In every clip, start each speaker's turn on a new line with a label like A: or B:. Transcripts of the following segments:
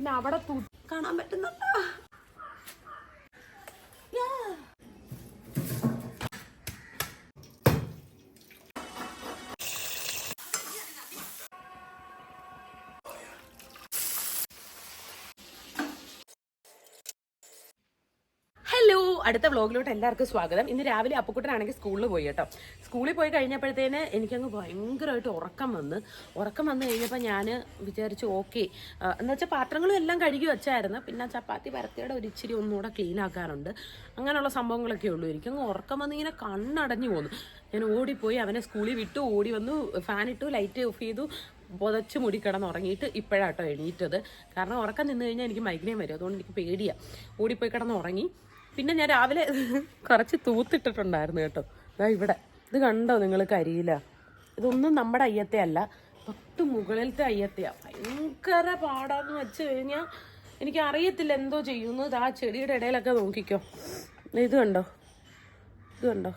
A: പിന്നെ അവിടെ കാണാൻ പറ്റുന്നുണ്ടോ? അടുത്ത വ്ളോഗിലോട്ട് എല്ലാവർക്കും സ്വാഗതം. ഇന്ന് രാവിലെ അപ്പുക്കുട്ടനാണെങ്കിൽ സ്കൂളിൽ പോയി കേട്ടോ. സ്കൂളിൽ പോയി കഴിഞ്ഞപ്പോഴത്തേന് എനിക്കങ്ങ് ഭയങ്കരമായിട്ട് ഉറക്കം വന്ന്. ഉറക്കം വന്നു കഴിഞ്ഞപ്പോൾ ഞാൻ വിചാരിച്ചു ഓക്കെ. എന്ന് വെച്ചാൽ പാത്രങ്ങളും എല്ലാം കഴുകി വെച്ചായിരുന്നു. പിന്നെ ചപ്പാത്തി പരത്തിയുടെ ഒരു ഇച്ചിരി ഒന്നുകൂടെ ക്ലീൻ ആക്കാറുണ്ട്. അങ്ങനെയുള്ള സംഭവങ്ങളൊക്കെ ഉള്ളൂ. എനിക്കങ്ങ് ഉറക്കം വന്ന് ഇങ്ങനെ കണ്ണടഞ്ഞു പോന്നു. ഞാൻ ഓടിപ്പോയി അവനെ സ്കൂളിൽ വിട്ടു ഓടി വന്നു ഫാനിട്ടു ലൈറ്റ് ഓഫ് ചെയ്തു പുതച്ച് മുടി കിടന്ന് ഉറങ്ങിയിട്ട് ഇപ്പോഴാട്ടോ എണീറ്റത്. കാരണം ഉറക്കം നിന്ന് കഴിഞ്ഞാൽ എനിക്ക് മൈഗ്രേൻ വരും. അതുകൊണ്ട് എനിക്ക് പേടിയാണ് ഓടിപ്പോയി കിടന്ന് ഉറങ്ങി. പിന്നെ ഞാൻ രാവിലെ കുറച്ച് തൂത്തിട്ടിട്ടുണ്ടായിരുന്നു കേട്ടോ. അതാ ഇവിടെ. ഇത് കണ്ടോ നിങ്ങൾ കരിയില? ഇതൊന്നും നമ്മുടെ അയ്യത്തെ അല്ല. തൊട്ട് മുകളിലത്തെ അയ്യത്തെയാ ഭയങ്കര പാടാന്ന് വെച്ച് കഴിഞ്ഞാൽ എനിക്ക് അറിയത്തില്ല എന്തോ ചെയ്യുന്നു. ആ ചെടിയുടെ ഇടയിലൊക്കെ നോക്കിക്കോ. ഇത് കണ്ടോ? ഇത് കണ്ടോ?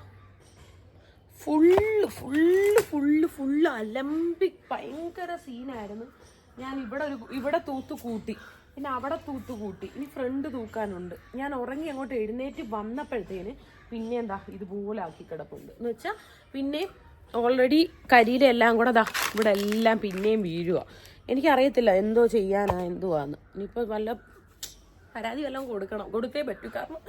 A: ഫുള്ള് ഫുള്ള് ഫുള്ള് ഫുള്ള് അലമ്പിക് ഭയങ്കര സീനായിരുന്നു. ഞാൻ ഇവിടെ ഒരു ഇവിടെ തൂത്ത് കൂട്ടി. പിന്നെ അവിടെ തൂത്ത് കൂട്ടി ഇനി ഫ്രണ്ട് തൂക്കാനുണ്ട്. ഞാൻ ഉറങ്ങി അങ്ങോട്ട് എഴുന്നേറ്റ് വന്നപ്പോഴത്തേന് പിന്നെ എന്താ ഇതുപോലെ ആക്കി കിടപ്പുണ്ട്. എന്ന് വെച്ചാൽ പിന്നെ ഓൾറെഡി കരിയിലെല്ലാം കൂടെ ദാ ഇവിടെ എല്ലാം പിന്നെയും വീഴുക എനിക്കറിയത്തില്ല എന്തോ ചെയ്യാനാ എന്തുവാന്ന്. ഇനിയിപ്പോൾ വല്ല പരാതി വല്ലതും കൊടുക്കണം. കൊടുത്തേ പറ്റൂ. കാരണം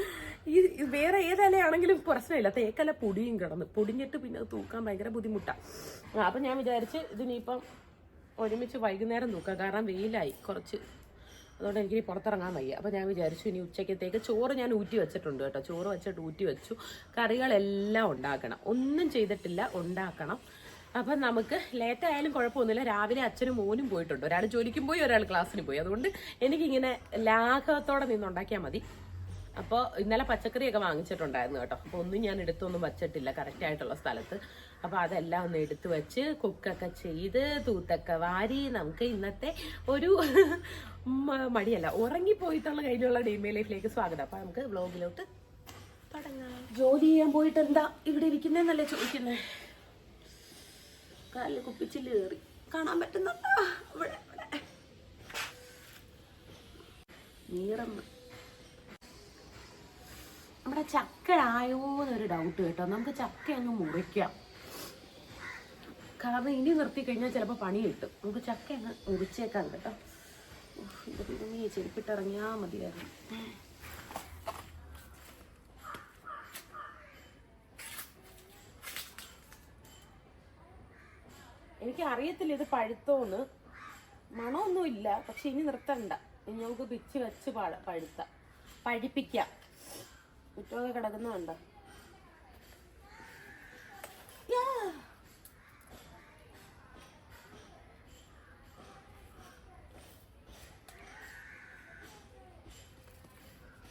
A: ഈ വേറെ ഏതലയാണെങ്കിലും പ്രശ്നമില്ല. തേക്കല പൊടിയും കിടന്ന്. പൊടിഞ്ഞിട്ട് പിന്നെ അത് തൂക്കാൻ ഭയങ്കര ബുദ്ധിമുട്ടാണ് അപ്പം ഞാൻ വിചാരിച്ച് ഇതിനിപ്പം ഒരുമിച്ച് വൈകുന്നേരം തൂക്കാം. കാരണം വെയിലായി. കുറച്ച് അതുകൊണ്ട് എനിക്ക് പുറത്തിറങ്ങാൻ വയ്യ. അപ്പോൾ ഞാൻ വിചാരിച്ചു ഇനി ഉച്ചയ്ക്കത്തേക്ക് ചോറ് ഞാൻ ഊറ്റി വെച്ചിട്ടുണ്ട് കേട്ടോ. ചോറ് വെച്ചിട്ട് ഊറ്റി വെച്ചു. കറികളെല്ലാം ഉണ്ടാക്കണം. ഒന്നും ചെയ്തിട്ടില്ല ഉണ്ടാക്കണം. അപ്പം നമുക്ക് ലേറ്റ് ആയാലും കുഴപ്പമൊന്നുമില്ല. രാവിലെ അച്ഛനും മോനും പോയിട്ടുണ്ട്. ഒരാൾ ജോലിക്കും പോയി ഒരാൾ ക്ലാസ്സിന് പോയി. അതുകൊണ്ട് എനിക്കിങ്ങനെ ലാഘവത്തോടെ നിന്നുണ്ടാക്കിയാൽ മതി. അപ്പോൾ ഇന്നലെ പച്ചക്കറിയൊക്കെ വാങ്ങിച്ചിട്ടുണ്ടായിരുന്നു കേട്ടോ. അപ്പോൾ ഒന്നും ഞാൻ എടുത്തൊന്നും വച്ചിട്ടില്ല. കറക്റ്റായിട്ടുള്ള സ്ഥലത്ത്. അപ്പോൾ അതെല്ലാം ഒന്ന് എടുത്തു വെച്ച് കുക്കൊക്കെ ചെയ്ത് തൂത്തൊക്കെ വാരി നമുക്ക് ഇന്നത്തെ ഒരു മടിയല്ല. ഉറങ്ങിപ്പോയിട്ടുള്ള കഴിഞ്ഞുള്ള ഡീമേ ലൈഫിലേക്ക് സ്വാഗതം. അപ്പൊ നമുക്ക് വ്ലോഗിലോട്ട് തുടങ്ങാം. ജോലി ചെയ്യാൻ പോയിട്ട് എന്താ ഇവിടെ ഇരിക്കുന്നതെന്നല്ലേ ചോദിക്കുന്നേ? കാലിൽ കുപ്പിച്ചിൽ കയറി കാണാൻ പറ്റുന്നുണ്ടോ? ഇവിടെ ഇവിടെ നീറമ്മ. നമ്മുടെ ചക്കയായോ എന്നൊരു ഡൗട്ട് കേട്ടോ. നമുക്ക് ചക്ക അങ്ങ് മുറിക്കാം. കാരണം ഇനി നിർത്തി കഴിഞ്ഞാൽ ചിലപ്പോൾ പണി കിട്ടും. നമുക്ക് ചക്ക അങ്ങ് മുറിച്ചേക്കാം കേട്ടോ. നീ ചെരുപ്പിട്ടിറങ്ങിയാൽ മതിയായിരുന്നു. എനിക്ക് അറിയത്തില്ല ഇത് പഴുത്തോന്ന്. മണമൊന്നും ഇല്ല പക്ഷെ ഇനി നിർത്തണ്ട. ഇനി നമുക്ക് പിച്ച് വെച്ച് പാട പഴുത്ത. പഴിപ്പിക്കാം. ചുറ്റമൊക്കെ കിടക്കുന്നുണ്ടോ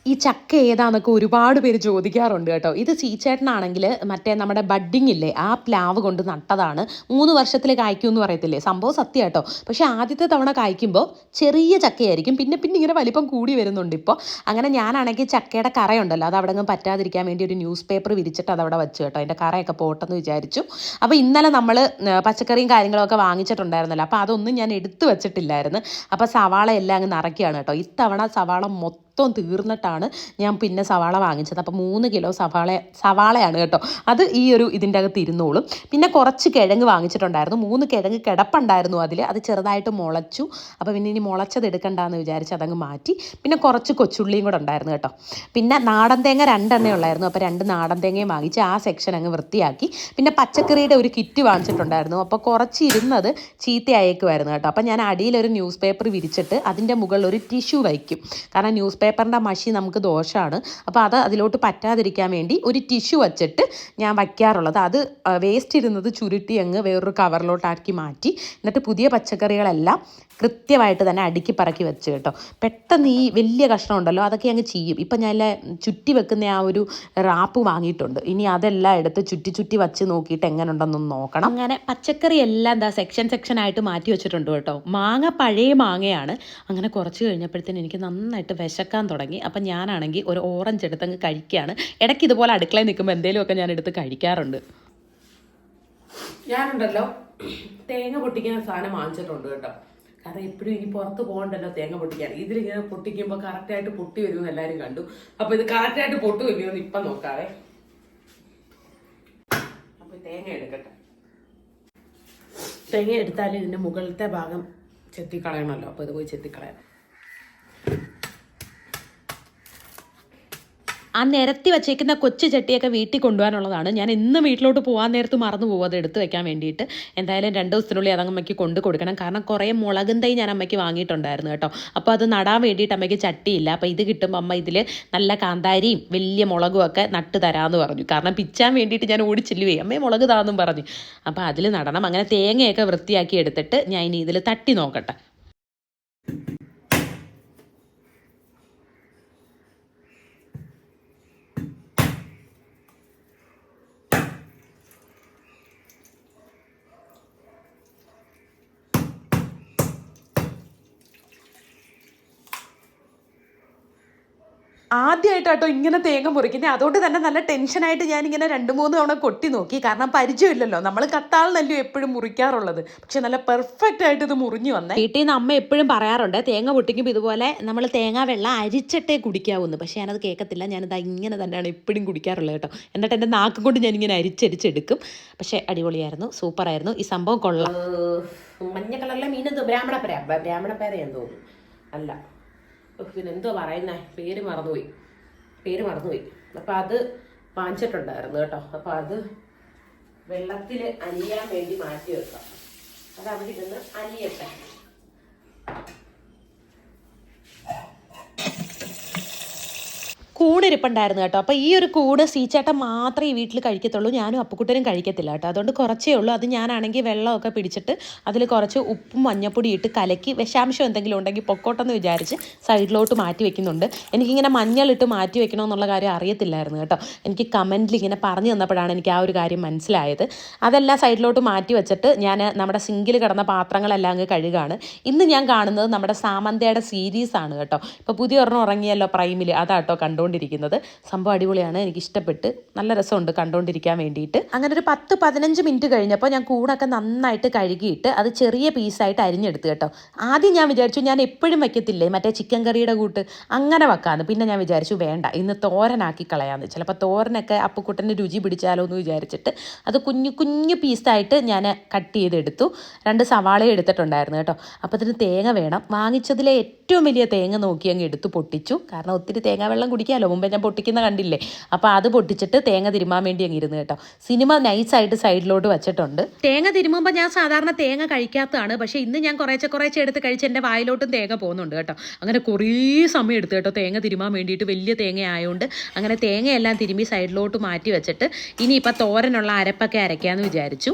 B: ഈ ചക്ക ഏതാന്നൊക്കെ ഒരുപാട് പേര് ചോദിക്കാറുണ്ട് കേട്ടോ. ഇത് സീച്ചേട്ടനാണെങ്കിൽ മറ്റേ നമ്മുടെ ബഡ്ഡിങ് ഇല്ലേ ആ പ്ലാവ് കൊണ്ട് നട്ടതാണ്. മൂന്ന് വർഷത്തിൽ കായ്ക്കും എന്ന് പറയത്തില്ലേ? സംഭവം സത്യം കേട്ടോ. പക്ഷെ ആദ്യത്തെ തവണ കായ്ക്കുമ്പോൾ ചെറിയ ചക്കയായിരിക്കും. പിന്നെ പിന്നെ ഇങ്ങനെ വലിപ്പം കൂടി വരുന്നുണ്ട് ഇപ്പോൾ അങ്ങനെ ഞാനാണെങ്കിൽ ചക്കയുടെ കറയുണ്ടല്ലോ. അത് അവിടെ പറ്റാതിരിക്കാൻ വേണ്ടി ഒരു ന്യൂസ് പേപ്പർ വിരിച്ചിട്ട് അതവിടെ വെച്ചു കേട്ടോ. അതിന്റെ കറയൊക്കെ പോട്ടെന്ന് വിചാരിച്ചു. അപ്പോൾ ഇന്നലെ നമ്മൾ പച്ചക്കറിയും കാര്യങ്ങളൊക്കെ വാങ്ങിച്ചിട്ടുണ്ടായിരുന്നല്ലോ. അപ്പോൾ അതൊന്നും ഞാൻ എടുത്തു വെച്ചിട്ടില്ലായിരുന്നു. അപ്പോൾ സവാള എല്ലാം അങ്ങ് നിറയ്ക്കുകയാണ് കേട്ടോ. ഇത്തവണ സവാള മൊത്തം മൊത്തം തീർന്നിട്ടാണ് ഞാൻ പിന്നെ സവാള വാങ്ങിച്ചത്. അപ്പോൾ മൂന്ന് കിലോ സവാള സവാളയാണ് കേട്ടോ. അത് ഈ ഒരു ഇതിന്റെ അകത്ത് ഇരുന്നോളും. പിന്നെ കുറച്ച് കിഴങ്ങ് വാങ്ങിച്ചിട്ടുണ്ടായിരുന്നു. മൂന്ന് കിഴങ്ങ് കിടപ്പുണ്ടായിരുന്നു അതിൽ. അത് ചെറുതായിട്ട് മുളച്ചു. അപ്പോൾ പിന്നെ ഇനി മുളച്ചത് എടുക്കണ്ടെന്ന് വിചാരിച്ച് അതങ്ങ് മാറ്റി. പിന്നെ കുറച്ച് കൊച്ചുള്ളിയും കൂടെ ഉണ്ടായിരുന്നു കേട്ടോ. പിന്നെ നാടൻ തേങ്ങ രണ്ടെണ്ണേ ഉള്ളായിരുന്നു. അപ്പോൾ രണ്ട് നാടൻ തേങ്ങയും വാങ്ങിച്ച് ആ സെക്ഷൻ അങ്ങ് വൃത്തിയാക്കി. പിന്നെ പച്ചക്കറിയുടെ ഒരു കിറ്റ് വാങ്ങിച്ചിട്ടുണ്ടായിരുന്നു. അപ്പോൾ കുറച്ച് ഇരുന്നത് ചീത്തയായേക്കുമായിരുന്നു കേട്ടോ. അപ്പോൾ ഞാൻ അടിയിലൊരു ന്യൂസ് പേപ്പർ വിരിച്ചിട്ട് അതിന്റെ മുകളിൽ ഒരു ടിഷ്യൂ വയ്ക്കും. കാരണം ന്യൂസ് പേപ്പറിന്റെ മഷി നമുക്ക് ദോഷമാണ് അപ്പോൾ അത് അതിലോട്ട് പറ്റാതിരിക്കാൻ വേണ്ടി ഒരു ടിഷ്യൂ വച്ചിട്ട് ഞാൻ വയ്ക്കാറുള്ളത്. അത് വേസ്റ്റ് ഇരുന്നത് ചുരുട്ടി അങ്ങ് വേറൊരു കവറിലോട്ടാക്കി മാറ്റി. എന്നിട്ട് പുതിയ പച്ചക്കറികളെല്ലാം കൃത്യമായിട്ട് തന്നെ അടുക്കി പറക്കി വെച്ച് കേട്ടോ. പെട്ടെന്ന് ഈ വലിയ കഷ്ണം ഉണ്ടല്ലോ അതൊക്കെ അങ്ങ് ചെയ്യും ഇപ്പം ഞാൻ ചുറ്റി വെക്കുന്ന ആ ഒരു റാപ്പ് വാങ്ങിയിട്ടുണ്ട്. ഇനി അതെല്ലാം എടുത്ത് ചുറ്റി ചുറ്റി വച്ച് നോക്കിയിട്ട് എങ്ങനെ ഉണ്ടെന്നൊന്ന് നോക്കണം. അങ്ങനെ പച്ചക്കറി എല്ലാം എന്താ സെക്ഷൻ സെക്ഷൻ ആയിട്ട് മാറ്റി വെച്ചിട്ടുണ്ട് കേട്ടോ. മാങ്ങ പഴയ മാങ്ങയാണ്. അങ്ങനെ കുറച്ച് കഴിഞ്ഞപ്പോഴത്തേന് എനിക്ക് നന്നായിട്ട് വിശക്കാൻ തുടങ്ങി. അപ്പം ഞാനാണെങ്കിൽ ഒരു ഓറഞ്ച് എടുത്തങ്ങ് കഴിക്കുകയാണ്. ഇടയ്ക്ക് ഇതുപോലെ അടുക്കളയിൽ നിൽക്കുമ്പോൾ എന്തെങ്കിലുമൊക്കെ ഞാൻ എടുത്ത് കഴിക്കാറുണ്ട്.
A: ഞാനുണ്ടല്ലോ തേങ്ങ പൊട്ടിക്കുന്ന സാധനം വാങ്ങിച്ചിട്ടുണ്ട് കേട്ടോ.
C: കാരണം എപ്പോഴും ഇനി പുറത്ത് പോകണ്ടല്ലോ തേങ്ങ പൊട്ടിക്കാൻ. ഇതിലിങ്ങനെ പൊട്ടിക്കുമ്പോൾ കറക്റ്റായിട്ട് പൊട്ടി വരുമെന്ന് എല്ലാവരും കണ്ടു. അപ്പൊ ഇത് കറക്റ്റായിട്ട് പൊട്ടു വരുമെന്ന് ഇപ്പം നോക്കാവേ. അപ്പൊ തേങ്ങ എടുക്കട്ടെ. തേങ്ങ എടുത്താൽ ഇതിന്റെ മുകളിലത്തെ ഭാഗം ചെത്തിക്കളയണമല്ലോ. അപ്പൊ ഇത് പോയി ചെത്തിക്കളയാം.
A: ആ നിരത്തി വെച്ചേക്കുന്ന കൊച്ചു ചട്ടിയൊക്കെ വീട്ടിൽ കൊണ്ടുപോകാനുള്ളതാണ്. ഞാൻ ഇന്ന് വീട്ടിലോട്ട് പോകാൻ നേരത്ത് മറന്നു പോകും. അത് എടുത്ത് വെക്കാൻ വേണ്ടിയിട്ട്. എന്തായാലും രണ്ട് ദിവസത്തിനുള്ളിൽ അത് അമ്മയ്ക്ക് കൊണ്ട് കൊടുക്കണം. കാരണം കുറേ മുളകും തൈ ഞാൻ അമ്മയ്ക്ക് വാങ്ങിയിട്ടുണ്ടായിരുന്നു കേട്ടോ. അപ്പോൾ അത് നടാൻ വേണ്ടിയിട്ട് അമ്മയ്ക്ക് ചട്ടിയില്ല. അപ്പോൾ ഇത് കിട്ടുമ്പോൾ അമ്മ ഇതിൽ നല്ല കാന്താരിയും വലിയ മുളകും ഒക്കെ നട്ട് തരാമെന്ന് പറഞ്ഞു. കാരണം പിച്ചാൻ വേണ്ടിയിട്ട് ഞാൻ ഓടിച്ചില്ലുവേ. അമ്മയെ മുളക് താന്നും പറഞ്ഞു. അപ്പോൾ അതിൽ നടണം. അങ്ങനെ തേങ്ങയൊക്കെ വൃത്തിയാക്കി എടുത്തിട്ട് ഞാൻ ഇനി ഇതിൽ തട്ടി നോക്കട്ടെ. ആദ്യമായിട്ടാട്ടോ ഇങ്ങനെ തേങ്ങ മുറിക്കുന്നത് അതുകൊണ്ട് തന്നെ നല്ല ടെൻഷനായിട്ട് ഞാനിങ്ങനെ രണ്ട് മൂന്ന് തവണ കൊട്ടി നോക്കി. കാരണം പരിചയമില്ലല്ലോ. നമ്മൾ കത്താളിനല്ലോ എപ്പോഴും മുറിക്കാറുള്ളത്. പക്ഷെ നല്ല പെർഫെക്റ്റ് ആയിട്ട് ഇത് മുറിഞ്ഞു വന്നേ. വീട്ടിൽ നിന്ന് അമ്മ എപ്പോഴും പറയാറുണ്ട് തേങ്ങ പൊട്ടിക്കുമ്പോൾ ഇതുപോലെ നമ്മൾ തേങ്ങ വെള്ളം അരിച്ചിട്ടേ കുടിക്കാവുന്നു. പക്ഷെ ഞാനത് കേൾക്കത്തില്ല. ഞാനത് ഇങ്ങനെ തന്നെയാണ് എപ്പോഴും കുടിക്കാറുള്ളത് കേട്ടോ. എന്നിട്ട് എന്റെ നാക്കും കൊണ്ട് ഞാനിങ്ങനെ അരിച്ചരിച്ചെടുക്കും. പക്ഷേ അടിപൊളിയായിരുന്നു. സൂപ്പറായിരുന്നു. ഈ സംഭവം കൊള്ളാം.
C: മഞ്ഞ കളറിലെ മീൻ എന്തോ ബ്രാഹ്മണ പേരയെന്ന് തോന്നുന്നു. അല്ല. പിന്നെ എന്തോ പറയുന്നേ? പേര് മറന്നുപോയി. പേര് മറന്നുപോയി. അപ്പം അത് വാങ്ങിച്ചിട്ടുണ്ടായിരുന്നു കേട്ടോ. അപ്പം അത് വെള്ളത്തിൽ അലിയാൻ വേണ്ടി മാറ്റി വെക്കാം. അത് അവിടെ ഇരുന്ന് അലിയട്ടെ.
A: കൂടിരിപ്പുണ്ടായിരുന്നു കേട്ടോ. അപ്പോൾ ഈ ഒരു കൂട് സീച്ചേട്ടൻ മാത്രമേ ഈ വീട്ടിൽ കഴിക്കത്തുള്ളൂ. ഞാനും അപ്പുക്കുട്ടനും കഴിക്കത്തില്ല കേട്ടോ. അതുകൊണ്ട് കുറച്ചേ ഉള്ളൂ. അത് ഞാനാണെങ്കിൽ വെള്ളമൊക്കെ പിടിച്ചിട്ട് അതിൽ കുറച്ച് ഉപ്പും മഞ്ഞപ്പൊടി ഇട്ട് കലക്കി വിഷാംശം എന്തെങ്കിലും ഉണ്ടെങ്കിൽ പൊക്കോട്ടെന്ന് വിചാരിച്ച് സൈഡിലോട്ട് മാറ്റി വെക്കുന്നുണ്ട്. എനിക്കിങ്ങനെ മഞ്ഞളിട്ട് മാറ്റി വെക്കണമെന്നുള്ള കാര്യം അറിയത്തില്ലായിരുന്നു കേട്ടോ. എനിക്ക് കമന്റിൽ ഇങ്ങനെ പറഞ്ഞു തന്നപ്പോഴാണ് എനിക്ക് ആ ഒരു കാര്യം മനസ്സിലായത്. അതെല്ലാം സൈഡിലോട്ട് മാറ്റി വെച്ചിട്ട് ഞാൻ നമ്മുടെ സിങ്കിൽ കിടന്ന പാത്രങ്ങളെല്ലാം അങ്ങ് കഴുകാണ്. ഇന്ന് ഞാൻ കാണുന്നത് നമ്മുടെ സാമന്തയുടെ സീരീസാണ് കേട്ടോ. ഇപ്പോൾ പുതിയ ഒരെണ്ണം ഉറങ്ങിയല്ലോ പ്രൈമിൽ അതാട്ടോ കണ്ടുകൊണ്ടിരിക്കുന്നത് സംഭവം അടിപൊളിയാണ്. എനിക്ക് ഇഷ്ടപ്പെട്ട് നല്ല രസമുണ്ട് കണ്ടുകൊണ്ടിരിക്കാൻ വേണ്ടിയിട്ട്. അങ്ങനെ ഒരു പത്ത് പതിനഞ്ച് മിനിറ്റ് കഴിഞ്ഞപ്പോൾ ഞാൻ കൂടൊക്കെ നന്നായിട്ട് കഴുകിയിട്ട് അത് ചെറിയ പീസായിട്ട് അരിഞ്ഞെടുത്ത് കേട്ടോ. ആദ്യം ഞാൻ വിചാരിച്ചു ഞാൻ എപ്പോഴും വയ്ക്കത്തില്ലേ മറ്റേ ചിക്കൻ കറിയുടെ കൂട്ട്. അങ്ങനെ വെക്കാമെന്ന് പിന്നെ ഞാൻ വിചാരിച്ചു വേണ്ട. ഇന്ന് തോരനാക്കി കളയാമെന്ന് ചിലപ്പോൾ തോരനൊക്കെ അപ്പുക്കുട്ടന്റെ രുചി പിടിച്ചാലോ എന്ന് വിചാരിച്ചിട്ട് അത് കുഞ്ഞു കുഞ്ഞു പീസായിട്ട് ഞാൻ കട്ട് ചെയ്തെടുത്തു. രണ്ട് സവാള എടുത്തിട്ടുണ്ടായിരുന്നു കേട്ടോ. അപ്പോൾ അതിന് തേങ്ങ വേണം. വാങ്ങിച്ചതിലെ വലിയ തേങ്ങ നോക്കി അങ്ങ് എടുത്ത് പൊട്ടിച്ചു. കാരണം ഒത്തിരി തേങ്ങ വെള്ളം കുടിക്കാമല്ലോ. മുമ്പേ ഞാൻ പൊട്ടിക്കുന്ന കണ്ടില്ലേ? അപ്പോൾ അത് പൊട്ടിച്ചിട്ട് തേങ്ങ തിരുമാൻ വേണ്ടി അങ്ങ് ഇരുന്ന് കേട്ടോ. സിനിമ നൈസായിട്ട് സൈഡിലോട്ട് വെച്ചിട്ടുണ്ട്. തേങ്ങ തിരുമുമ്പോൾ ഞാൻ സാധാരണ തേങ്ങ കഴിക്കാത്തതാണ്. പക്ഷേ ഇന്ന് ഞാൻ കുറേശ്ശെ കുറേശ്ശെ എടുത്ത് കഴിച്ച് എന്റെ വായിലോട്ടും തേങ്ങ പോകുന്നുണ്ട് കേട്ടോ. അങ്ങനെ കുറേ സമയം എടുത്ത് കേട്ടോ തേങ്ങ തിരുമാൻ വേണ്ടിയിട്ട് വലിയ തേങ്ങ ആയതുകൊണ്ട് അങ്ങനെ തേങ്ങയെല്ലാം തിരുമ്മി സൈഡിലോട്ട് മാറ്റി വെച്ചിട്ട് ഇനിയിപ്പോൾ തോരനുള്ള അരപ്പൊക്കെ അരയ്ക്കാമെന്ന് വിചാരിച്ചു.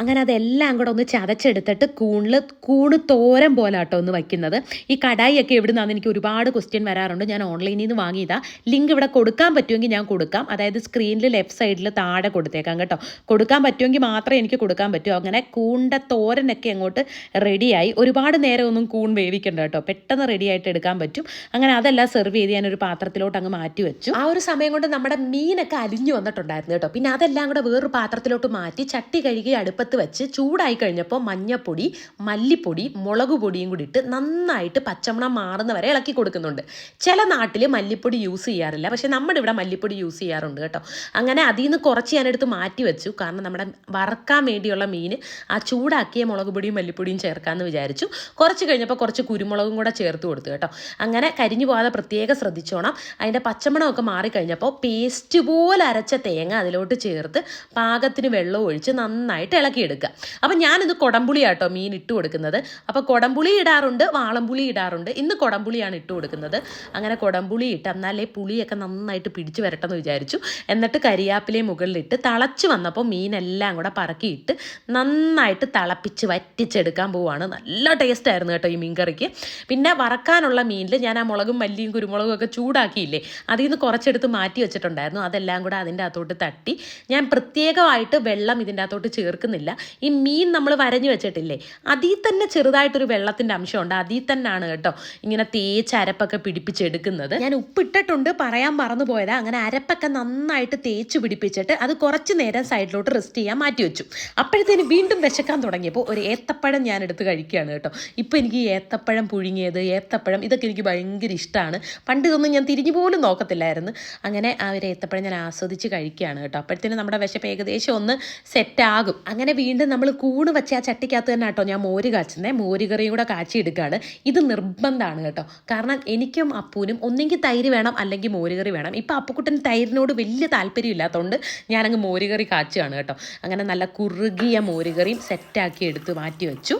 A: അങ്ങനെ അതെല്ലാം കൂടെ ഒന്ന് ചതച്ചെടുത്തിട്ട് കൂണിൽ കൂണ് തോരൻ പോലെ കേട്ടോ ഒന്ന് വയ്ക്കുന്നത്. ഈ കടായിയൊക്കെ എവിടെ നിന്നാന്ന് എനിക്ക് ഒരുപാട് ക്വസ്റ്റ്യൻ വരാറുണ്ട്. ഞാൻ ഓൺലൈനിൽ നിന്ന് വാങ്ങിയതാ. ലിങ്ക് ഇവിടെ കൊടുക്കാൻ പറ്റുമെങ്കിൽ ഞാൻ കൊടുക്കാം. അതായത് സ്ക്രീനിൽ ലെഫ്റ്റ് സൈഡിൽ താഴെ കൊടുത്തേക്കാം കേട്ടോ. കൊടുക്കാൻ പറ്റുമെങ്കിൽ മാത്രമേ എനിക്ക് കൊടുക്കാൻ പറ്റൂ. അങ്ങനെ കൂണിന്റെ തോരനൊക്കെ അങ്ങോട്ട് റെഡിയായി ഒരുപാട് നേരം ഒന്നും കൂൺ വേവിക്കണ്ട കേട്ടോ. പെട്ടെന്ന് റെഡി ആയിട്ട് എടുക്കാൻ പറ്റും. അങ്ങനെ അതെല്ലാം സെർവ് ചെയ്ത് ഒരു പാത്രത്തിലോട്ട് അങ്ങ് മാറ്റി വെച്ചു. ആ ഒരു സമയം കൊണ്ട് നമ്മുടെ മീനൊക്കെ അലിഞ്ഞു വന്നിട്ടുണ്ടായിരുന്നു കേട്ടോ. പിന്നെ അതെല്ലാം കൂടെ വേറൊരു പാത്രത്തിലോട്ട് മാറ്റി ചട്ടി കഴുകി അടുപ്പത്ത് വെച്ച് ചൂടായി കഴിഞ്ഞപ്പോൾ മഞ്ഞപ്പൊടി മല്ലിപ്പൊടി മുളക് പൊടിയും കൂടി ഇട്ട് നന്നായിട്ട് പച്ചമണം മാറുന്ന വരെ ഇളക്കി കൊടുക്കുന്നുണ്ട്. ചില നാട്ടിൽ മല്ലിപ്പൊടി യൂസ് ചെയ്യാറില്ല. പക്ഷേ നമ്മുടെ ഇവിടെ മല്ലിപ്പൊടി യൂസ് ചെയ്യാറുണ്ട് കേട്ടോ. അങ്ങനെ അതിൽ നിന്ന് കുറച്ച് ഞാനെടുത്ത് മാറ്റി വെച്ചു. കാരണം നമ്മുടെ വറക്കാൻ വേണ്ടിയുള്ള മീൻ ആ ചൂടാക്കിയ മുളക് പൊടിയും മല്ലിപ്പൊടിയും ചേർക്കാമെന്ന് വിചാരിച്ചു. കുറച്ച് കഴിഞ്ഞപ്പോൾ കുറച്ച് കുരുമുളകും കൂടെ ചേർത്ത് കൊടുത്തു കേട്ടോ. അങ്ങനെ കരിഞ്ഞു പോകാതെ പ്രത്യേകം ശ്രദ്ധിച്ചോണം. അതിന്റെ പച്ചമണമൊക്കെ മാറിക്കഴിഞ്ഞപ്പോൾ പേസ്റ്റ് പോലെ അരച്ച തേങ്ങ അതിലോട്ട് ചേർത്ത് പാകത്തിന് വെള്ളം ഒഴിച്ച് നന്നായിട്ട് ഇളക്കിയെടുക്കുക അപ്പം ഞാനിത് കൊടംപുളിയാട്ടോ മീൻ ഇട്ട് കൊടുക്കുന്നത്. അപ്പോൾ കൊടംപുളി ഇടാറുണ്ട് വാളംപുളി ഇടാറുണ്ട്. ഇന്ന് കൊടംപുളിയാണ് ഇട്ട് കൊടുക്കുന്നത്. അങ്ങനെ കൊടംപുളി ഇട്ട് എന്നാലേ പുളിയൊക്കെ നന്നായിട്ട് പിടിച്ചു വരട്ടെന്ന് വിചാരിച്ചു. എന്നിട്ട് കരിയാപ്പിലയും മുകളിലിട്ട് തിളച്ച് വന്നപ്പോൾ മീനെല്ലാം കൂടെ പറക്കിയിട്ട് നന്നായിട്ട് തിളപ്പിച്ച് വറ്റിച്ചെടുക്കാൻ പോവാണ്. നല്ല ടേസ്റ്റ് ആയിരുന്നു കേട്ടോ ഈ മീൻകറിക്ക്. പിന്നെ വറക്കാനുള്ള മീനിൽ ഞാൻ ആ മുളകും മല്ലിയും കുരുമുളകും ഒക്കെ ചൂടാക്കിയില്ലേ അതിൽ നിന്ന് കുറച്ചെടുത്ത് മാറ്റി വെച്ചിട്ടുണ്ടായിരുന്നു. അതെല്ലാം കൂടെ അതിന്റെ അകത്തോട്ട് തട്ടി. ഞാൻ പ്രത്യേകമായിട്ട് വെള്ളം ഇതിന്റെ അകത്തോട്ട് ചേർക്കുന്നില്ല. ഉണ്ടായില്ല ഈ മീൻ നമ്മൾ വരഞ്ഞു വെച്ചിട്ടില്ലേ? അതിൽ തന്നെ ചെറുതായിട്ടൊരു വെള്ളത്തിന്റെ അംശമുണ്ട്. അതിൽ തന്നെയാണ് കേട്ടോ ഇങ്ങനെ തേച്ച് അരപ്പൊക്കെ പിടിപ്പിച്ചെടുക്കുന്നത്. ഞാൻ ഉപ്പിട്ടിട്ടുണ്ട്. പറയാൻ മറന്നു പോയതാ. അങ്ങനെ അരപ്പൊക്കെ നന്നായിട്ട് തേച്ച് പിടിപ്പിച്ചിട്ട് അത് കുറച്ച് നേരം സൈഡിലോട്ട് റെസ്റ്റ് ചെയ്യാൻ മാറ്റി വെച്ചു. അപ്പോഴത്തേന് വീണ്ടും വിശക്കാൻ തുടങ്ങിയപ്പോൾ ഒരു ഏത്തപ്പഴം ഞാൻ എടുത്ത് കഴിക്കുകയാണ് കേട്ടോ. ഇപ്പോൾ എനിക്ക് ഏത്തപ്പഴം പുഴുങ്ങിയത് ഏത്തപ്പഴം ഇതൊക്കെ എനിക്ക് ഭയങ്കര ഇഷ്ടമാണ്. പണ്ട് ഇതൊന്നും ഞാൻ തിരിഞ്ഞു പോലും നോക്കത്തില്ലായിരുന്നു. അങ്ങനെ ആ ഒരു ഏത്തപ്പഴം ഞാൻ ആസ്വദിച്ച് കഴിക്കുകയാണ് കേട്ടോ. അപ്പോഴത്തേന് നമ്മുടെ വിശപ്പ് ഏകദേശം ഒന്ന് സെറ്റാകും അങ്ങനെ വീണ്ടും നമ്മൾ കൂണ് വെച്ച ആ ചട്ടിക്കകത്ത് തന്നെ കേട്ടോ ഞാൻ മോര് കാച്ചുന്നത് മോര് കറിയും കൂടെ കാച്ചി എടുക്കുകയാണ്. ഇത് നിർബന്ധമാണ് കേട്ടോ. കാരണം എനിക്കും അപ്പൂനും ഒന്നെങ്കിൽ തൈര് വേണം അല്ലെങ്കിൽ മോര് കറി വേണം. ഇപ്പം അപ്പുക്കുട്ടൻ തൈരിനോട് വലിയ താല്പര്യം ഇല്ലാത്തതുകൊണ്ട് ഞാനങ്ങ് മോര് കറി കാച്ചുകയാണ് കേട്ടോ. അങ്ങനെ നല്ല കുറുകിയ മോര് കറിയും സെറ്റാക്കി എടുത്ത് മാറ്റി വെച്ചു.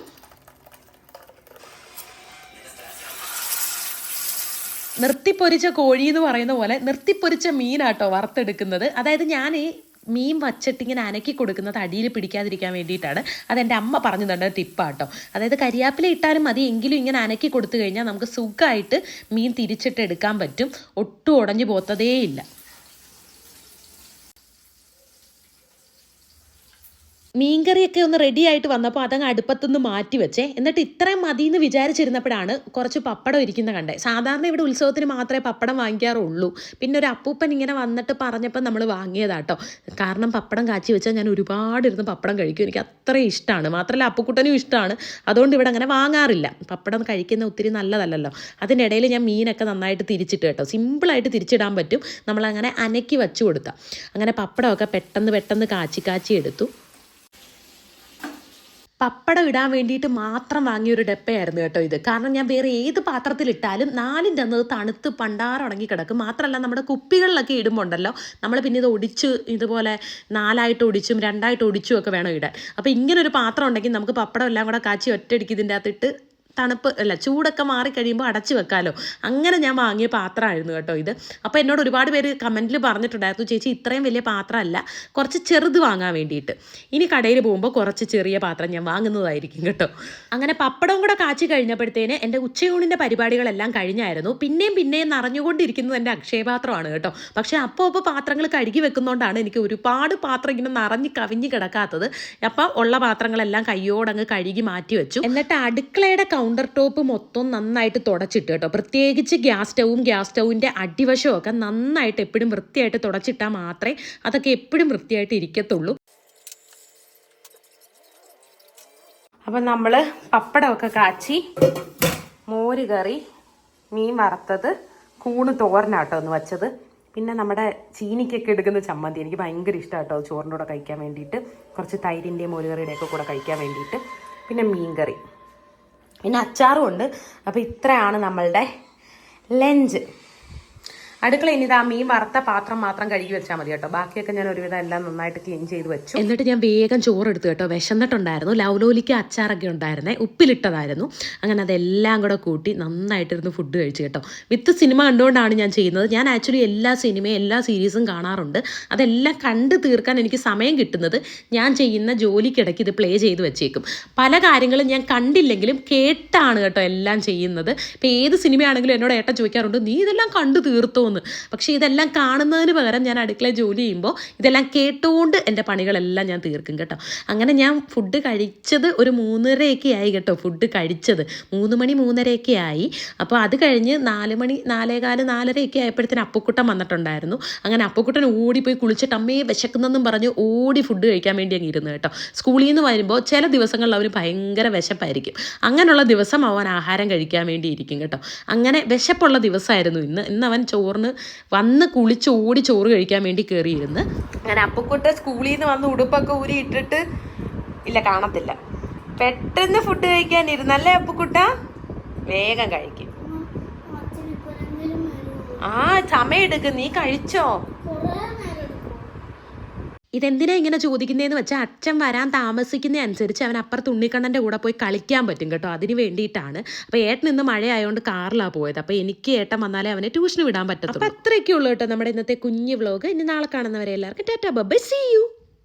A: നിർത്തിപ്പൊരിച്ച കോഴി എന്ന് പറയുന്ന പോലെ നിർത്തിപ്പൊരിച്ച മീനാട്ടോ വറുത്തെടുക്കുന്നത്. അതായത് ഞാൻ മീൻ വച്ചിട്ട് ഇങ്ങനെ അനക്കി കൊടുക്കുന്നത് അടിയിൽ പിടിക്കാതിരിക്കാൻ വേണ്ടിയിട്ടാണ്. അതെന്റെ അമ്മ പറഞ്ഞു തന്ന ടിപ്പാട്ടോ. അതായത് കരിയാപ്പില ഇട്ടാലും മതി എങ്കിലും ഇങ്ങനെ അനക്കി കൊടുത്തു കഴിഞ്ഞാൽ നമുക്ക് സുഖമായിട്ട് മീൻ തിരിച്ചിട്ട് എടുക്കാൻ പറ്റും. ഒട്ടും ഉടഞ്ഞു പോത്തതേയില്ല മീൻകറിയൊക്കെ ഒന്ന് റെഡി ആയിട്ട് വന്നപ്പോൾ അതങ്ങ് അടുപ്പത്തുനിന്ന് മാറ്റി വെച്ചേ. എന്നിട്ട് ഇത്രയും മതി എന്ന് വിചാരിച്ചിരുന്നപ്പോഴാണ് കുറച്ച് പപ്പടം ഇരിക്കുന്ന കണ്ടേ. സാധാരണ ഇവിടെ ഉത്സവത്തിന് മാത്രമേ പപ്പടം വാങ്ങിക്കാറുള്ളൂ. പിന്നെ ഒരു അപ്പൂപ്പൻ ഇങ്ങനെ വന്നിട്ട് പറഞ്ഞപ്പോൾ നമ്മൾ വാങ്ങിയതാട്ടോ. കാരണം പപ്പടം കാച്ചി വെച്ചാൽ ഞാൻ ഒരുപാട് ഇരുന്ന് പപ്പടം കഴിക്കും. എനിക്ക് അത്രയും ഇഷ്ടമാണ് മാത്രമല്ല അപ്പുക്കുട്ടനും ഇഷ്ടമാണ് അതുകൊണ്ട് ഇവിടെ അങ്ങനെ വാങ്ങാറില്ല. പപ്പടം കഴിക്കുന്ന ഒത്തിരി നല്ലതല്ലല്ലോ. അതിനിടയിൽ ഞാൻ മീനൊക്കെ നന്നായിട്ട് തിരിച്ചിട്ട് കേട്ടോ. സിമ്പിളായിട്ട് തിരിച്ചിടാൻ പറ്റും. നമ്മളങ്ങനെ അനക്കി വെച്ചു കൊടുത്താൽ അങ്ങനെ പപ്പടമൊക്കെ പെട്ടെന്ന് പെട്ടെന്ന് കാച്ചി കാച്ചി എടുത്തു. പപ്പടം ഇടാൻ വേണ്ടിയിട്ട് മാത്രം വാങ്ങിയ ഒരു ഡപ്പയായിരുന്നു കേട്ടോ ഇത്. കാരണം ഞാൻ വേറെ ഏത് പാത്രത്തിലിട്ടാലും നാലിന്റെ അന്നത് തണുത്ത് പണ്ടാറടങ്ങി കിടക്കും മാത്രമല്ല നമ്മുടെ കുപ്പികളിലൊക്കെ ഇടുമ്പോൾ ഉണ്ടല്ലോ നമ്മൾ പിന്നെ ഇത് ഒടിച്ച് ഇതുപോലെ നാലായിട്ട് ഒടിച്ചും രണ്ടായിട്ട് ഒടിച്ചും ഒക്കെ വേണം ഇടാൻ. അപ്പോൾ ഇങ്ങനെ ഒരു പാത്രം ഉണ്ടെങ്കിൽ നമുക്ക് പപ്പടം എല്ലാം കൂടെ കാച്ചി ഒറ്റയടിക്ക് ഇതിന്റെ അകത്തിട്ട് തണുപ്പ് അല്ല ചൂടൊക്കെ മാറി കഴിയുമ്പോൾ അടച്ചു വെക്കാമല്ലോ അങ്ങനെ ഞാൻ വാങ്ങിയ പാത്രമായിരുന്നു കേട്ടോ ഇത്. അപ്പോൾ എന്നോട് ഒരുപാട് പേര് കമന്റിൽ പറഞ്ഞിട്ടുണ്ടായിരുന്നു ചേച്ചി ഇത്രയും വലിയ പാത്രമല്ല കുറച്ച് ചെറുത് വാങ്ങാൻ വേണ്ടിയിട്ട്. ഇനി കടയിൽ പോകുമ്പോൾ കുറച്ച് ചെറിയ പാത്രം ഞാൻ വാങ്ങുന്നതായിരിക്കും കേട്ടോ. അങ്ങനെ പപ്പടം കൂടെ കാച്ചി കഴിഞ്ഞപ്പോഴത്തേന് എന്റെ ഉച്ചയൂണിന്റെ പരിപാടികളെല്ലാം കഴിഞ്ഞായിരുന്നു. പിന്നെയും പിന്നെയും നിറഞ്ഞുകൊണ്ടിരിക്കുന്നത് എന്റെ അക്ഷയപാത്രമാണ് കേട്ടോ. പക്ഷേ അപ്പോൾ അപ്പോൾ പാത്രങ്ങൾ കഴുകി വെക്കുന്നതുകൊണ്ടാണ് എനിക്ക് ഒരുപാട് പാത്രം ഇങ്ങനെ നിറഞ്ഞ് കവിഞ്ഞ് കിടക്കാത്തത്. അപ്പോൾ ഉള്ള പാത്രങ്ങളെല്ലാം കയ്യോടങ്ങ് കഴുകി മാറ്റി വെച്ചു. എന്നിട്ട് അടുക്കളയുടെ കൗണ്ടർ ടോപ്പ് മൊത്തം നന്നായിട്ട് തുടച്ചിട്ട് കേട്ടോ. പ്രത്യേകിച്ച് ഗ്യാസ് സ്റ്റൗവും ഗ്യാസ് സ്റ്റൗവിന്റെ അടിവശവും ഒക്കെ നന്നായിട്ട് എപ്പോഴും വൃത്തിയായിട്ട് തുടച്ചിട്ടാൽ മാത്രമേ അതൊക്കെ എപ്പോഴും വൃത്തിയായിട്ട് ഇരിക്കത്തുള്ളൂ.
C: അപ്പം നമ്മൾ പപ്പടമൊക്കെ കാച്ചി മോര് കറി മീൻ വറുത്തത് കൂണ് തോരനാട്ടോ ഒന്ന് വച്ചത്. പിന്നെ നമ്മുടെ ചീനിക്കൊക്കെ എടുക്കുന്ന ചമ്മന്തി എനിക്ക് ഭയങ്കര ഇഷ്ടമാട്ടോ ചോറിന്റെ കൂടെ കഴിക്കാൻ വേണ്ടിയിട്ട്. കുറച്ച് തൈരിന്റെയും മോരുകറിയുടെയൊക്കെ കൂടെ കഴിക്കാൻ വേണ്ടിയിട്ട്. പിന്നെ മീൻ കറി പിന്നെ അച്ചാറും ഉണ്ട്. അപ്പോൾ ഇത്രയാണ് നമ്മളുടെ ലഞ്ച്. അടുക്കള ഇനി ഇതാ മീൻ വറുത്ത പാത്രം മാത്രം കഴുകി വെച്ചാൽ മതി കേട്ടോ. ബാക്കിയൊക്കെ ഞാൻ ഒരുവിധം എല്ലാം നന്നായിട്ട് ക്ലീൻ ചെയ്ത് വെച്ചു.
A: എന്നിട്ട് ഞാൻ വേഗം ചോറെടുത്തു കേട്ടോ. വിശന്നിട്ടുണ്ടായിരുന്നു. ലൗലോലിക്ക് അച്ചാറൊക്കെ ഉണ്ടായിരുന്നേ. ഉപ്പിലിട്ടതായിരുന്നു. അങ്ങനെ അതെല്ലാം കൂടെ കൂട്ടി നന്നായിട്ടിരുന്ന് ഫുഡ് കഴിച്ചു കേട്ടോ. വിത്ത് സിനിമ കണ്ടുകൊണ്ടാണ് ഞാൻ ചെയ്യുന്നത്. ഞാൻ ആക്ച്വലി എല്ലാ സിനിമയും എല്ലാ സീരീസും കാണാറുണ്ട്. അതെല്ലാം കണ്ട് തീർക്കാൻ എനിക്ക് സമയം കിട്ടുന്നത് ഞാൻ ചെയ്യുന്ന ജോലിക്കിടയ്ക്ക് ഇത് പ്ലേ ചെയ്ത് വെച്ചേക്കും. പല കാര്യങ്ങളും ഞാൻ കണ്ടില്ലെങ്കിലും കേട്ടാണ് കേട്ടോ എല്ലാം ചെയ്യുന്നത്. ഇപ്പം ഏത് സിനിമയാണെങ്കിലും എന്നോട് ഏട്ടൻ ചോദിക്കാറുണ്ട് നീ ഇതെല്ലാം കണ്ടു തീർത്തോ എന്ന് പക്ഷേ ഇതെല്ലാം കാണുന്നതിന് പകരം ഞാൻ അടുക്കള ജോലി ചെയ്യുമ്പോൾ ഇതെല്ലാം കേട്ടുകൊണ്ട് എന്റെ പണികളെല്ലാം ഞാൻ തീർക്കും കേട്ടോ. അങ്ങനെ ഞാൻ ഫുഡ് കഴിച്ചത് ഒരു മൂന്നരയൊക്കെ ആയി കേട്ടോ ഫുഡ് കഴിച്ചത്. മൂന്ന് മണി മൂന്നരയൊക്കെ ആയി. അപ്പോൾ അത് കഴിഞ്ഞ് നാല് മണി നാലേകാൽ നാലരയൊക്കെ ആയപ്പോഴത്തേന് അപ്പുക്കുട്ടൻ വന്നിട്ടുണ്ടായിരുന്നു. അങ്ങനെ അപ്പുക്കുട്ടൻ ഓടിപ്പോയി കുളിച്ചിട്ട് അമ്മയെ വിശക്കുന്നെന്നും പറഞ്ഞ് ഓടി ഫുഡ് കഴിക്കാൻ വേണ്ടി അങ്ങ് ഇരുന്നു കേട്ടോ. സ്കൂളിൽ നിന്ന് വരുമ്പോൾ ചില ദിവസങ്ങളിൽ അവന് ഭയങ്കര വിശപ്പായിരിക്കും. അങ്ങനെയുള്ള ദിവസം അവൻ ആഹാരം കഴിക്കാൻ വേണ്ടി ഇരിക്കും കേട്ടോ. അങ്ങനെ വിശപ്പുള്ള ദിവസമായിരുന്നു ഇന്ന്. ഇന്ന് അവൻ ചോറിന് വന്ന് കുളിച്ച് ഓടി ചോറ് കഴിക്കാൻ വേണ്ടി കയറിയിരുന്ന്
C: ഞാൻ അപ്പക്കുട്ട സ്കൂളിൽ നിന്ന് വന്ന് ഉടുപ്പൊക്കെ ഊരി ഇട്ടിട്ട് ഇല്ല കാണത്തില്ല. പെട്ടെന്ന് ഫുഡ് കഴിക്കാൻ ഇരുന്നല്ലേ അപ്പുക്കുട്ട? വേഗം കഴിക്കും. ആ സമയം എടുക്കും നീ കഴിച്ചോ?
A: ഇതെന്തിനാ ഇങ്ങനെ ചോദിക്കുന്നതെന്ന് വെച്ചാൽ അച്ഛൻ വരാൻ താമസിക്കുന്ന അനുസരിച്ച് അവൻ അപ്പുറത്ത് ഉണ്ണിക്കണ്ണന്റെ കൂടെ പോയി കളിക്കാൻ പറ്റും കേട്ടോ. അതിന് വേണ്ടിയിട്ടാണ്. അപ്പോൾ ഏട്ടൻ ഇന്ന് മഴയായതുകൊണ്ട് കാറിലാണ് പോയത്. അപ്പോൾ എനിക്ക് ഏട്ടൻ വന്നാലേ അവനെ ട്യൂഷന് വിടാൻ പറ്റത്തുള്ളൂ. അപ്പോൾ അത്രയൊക്കെ ഉള്ളൂ കേട്ടോ നമ്മുടെ ഇന്നത്തെ കുഞ്ഞ് വ്ലോഗ്. ഇനി നാളെ കാണുന്നവരെ എല്ലാവർക്കും ടാറ്റാ ബൈ സീ യു